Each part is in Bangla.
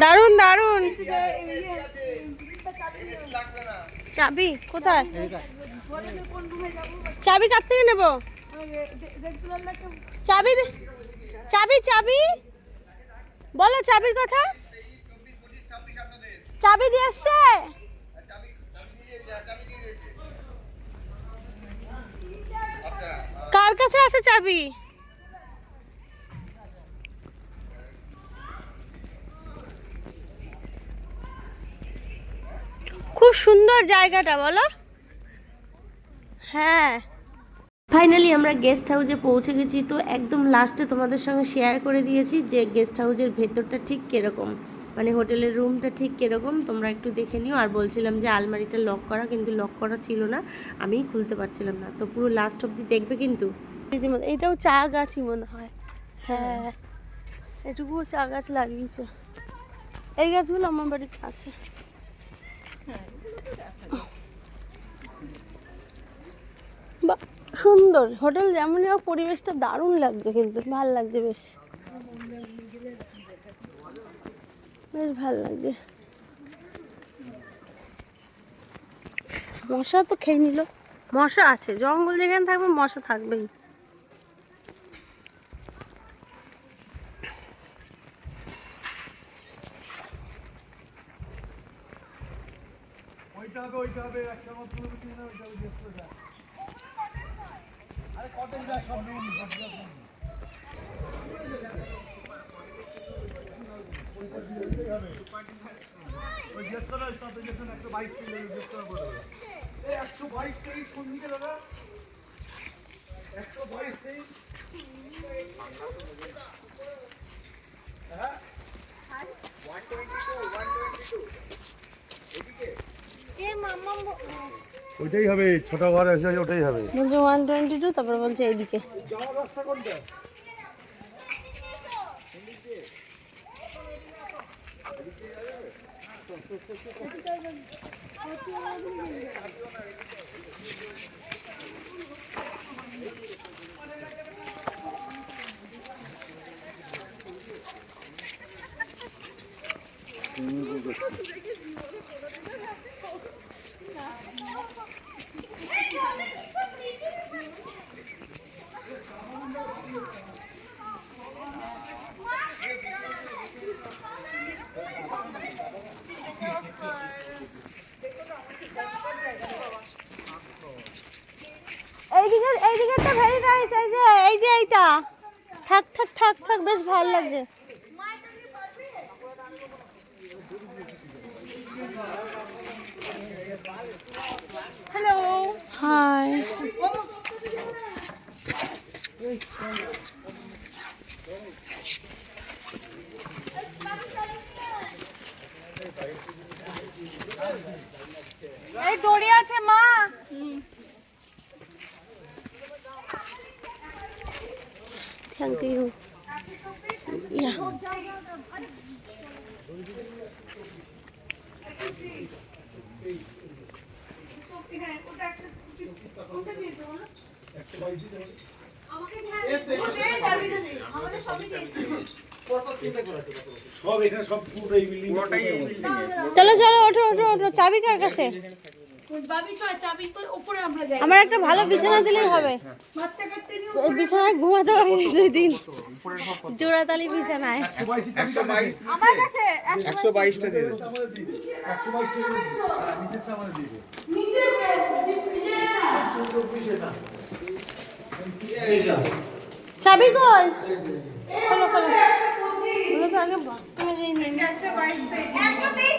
দারুণ দারুণ চাবি, কোথায়? চাবি কার থেকে নেব? চাবি চাবি চাবি। বলো চাবির কথা। চাবি দিয়ে আর চাবি চাবি দিয়ে দিয়েছে আর চাবি দিয়ে দিয়েছে আচ্ছা আহ, কার কাছে আছে চাবি খুব সুন্দর জায়গাটা, বলো। হ্যাঁ। ফাইনালি আমরা গেস্ট হাউসে পৌঁছে গেছি। তো একদম লাস্টে তোমাদের সঙ্গে শেয়ার করে দিয়েছি যে গেস্ট হাউসের ভেতরটা ঠিক কীরকম। মানে হোটেলের রুমটা ঠিক কীরকম, তোমরা একটু দেখে নিও। আর বলছিলাম যে আলমারিটা লক করা, কিন্তু লক করা ছিল না। আমিই খুলতে পারছিলাম না। তো পুরো লাস্ট অবধি দেখবে কিন্তু? এইটাও চা গাছই মনে হয়। হ্যাঁ। এটুকুও চা গাছ লাগিয়েছে। এই গাছগুলো আমার বাড়িতে আছে। বাহ, সুন্দর। হোটেল যেমনই হোক পরিবেশটা দারুণ লাগছে কিন্তু ভালো লাগছে বেশ। বেশ ভালো লাগছে। মশা তো খেয়ে নিল। মশা আছে জঙ্গল যেখানে থাকবে মশা থাকবেই। ওইটাকে ওইটা হবে, একটা মত পুরো কিছু না ওইটা ওই পুরোটা আরে কটন ব্যাগ সব নিয়ে নিন কটন ব্যাগ ওই জেসন ওই সাথে জেসন একশো বাইশ কিলো জেসন করে এই একশো বাইশ তেইশ কোন দিকে দাদা? একশো বাইশ তেইশ হ্যাঁ? One twenty two one twenty two ওইটাই হবে ছোট ঘর এসে ওটাই হবে। বলছে ওয়ান টোয়েন্টি টু তারপর বলছে এইদিকে। এইদিকে এইদিকেটা ভেরি নাইস এই যে এই যে এইটা। থাক থাক থাক থাক, বেশ ভালো লাগছে। থ্যাংক ইউ ইয়া সব এখানে সব পুরোটাই বিল্ডিং পুরোটাই এই বিল্ডিং চলো চলো ওঠো ওঠো ওঠো চাবি কার কাছে? আমার একটা ভালো বিছানা দিলেই হবে। বিছানায় ঘুমাতে পারিনি দুই দিন। জোড়াতালি বিছানায়। একশো বাইশটা দিয়ে। চাবি কই? খোলো খোলো। আগে নিয়ে। একশো তেইশ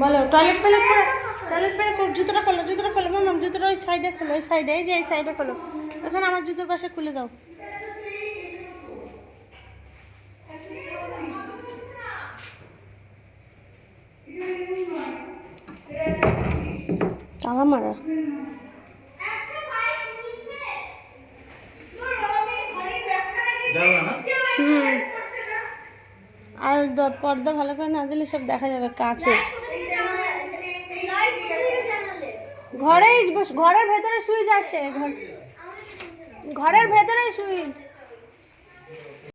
বলো টয়লেট পেলেট করে টয়লেট পেলেট করে জুতোটা খোলো জুতোটা খোলো মাম জুতোটা ওই সাইডে খোলো ওই সাইডে এই যে এই সাইডে খোলো। ওখানে আমার জুতোর পাশে খুলে দাও। তালা মারা। আর পর্দা ভালো করে না দিলে সব দেখা যাবে কাছে ঘরেই ঘরের ভেতরে সুইচ আছে। ঘর- ঘরের ভেতরেই সুইচ।